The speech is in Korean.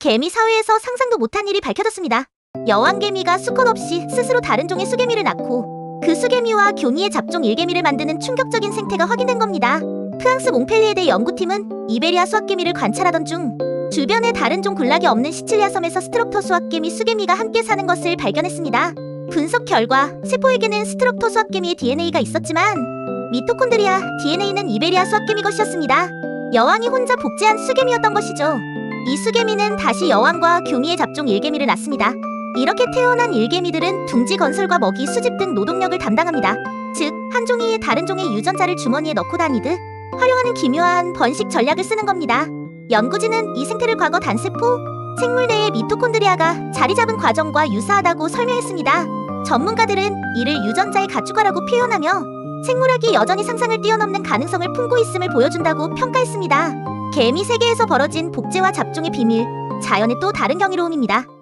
개미 사회에서 상상도 못한 일이 밝혀졌습니다. 여왕개미가 수컷 없이 스스로 다른 종의 수개미를 낳고 그 수개미와 교미의 잡종 일개미를 만드는 충격적인 생태가 확인된 겁니다. 프랑스 몽펠리에대 연구팀은 이베리아 수학개미를 관찰하던 중 주변에 다른 종 군락이 없는 시칠리아 섬에서 스트럭터 수학개미 수개미가 함께 사는 것을 발견했습니다. 분석 결과 세포에게는 스트럭터 수학개미의 DNA가 있었지만 미토콘드리아 DNA는 이베리아 수학개미 것이었습니다. 여왕이 혼자 복제한 수개미였던 것이죠. 이 수개미는 다시 여왕과 교미의 잡종 일개미를 낳습니다. 이렇게 태어난 일개미들은 둥지 건설과 먹이 수집 등 노동력을 담당합니다. 즉, 한 종이 다른 종의 유전자를 주머니에 넣고 다니듯 활용하는 기묘한 번식 전략을 쓰는 겁니다. 연구진은 이 생태를 과거 단세포, 생물 내의 미토콘드리아가 자리 잡은 과정과 유사하다고 설명했습니다. 전문가들은 이를 유전자의 가축화라고 표현하며 생물학이 여전히 상상을 뛰어넘는 가능성을 품고 있음을 보여준다고 평가했습니다. 개미 세계에서 벌어진 복제와 잡종의 비밀, 자연의 또 다른 경이로움입니다.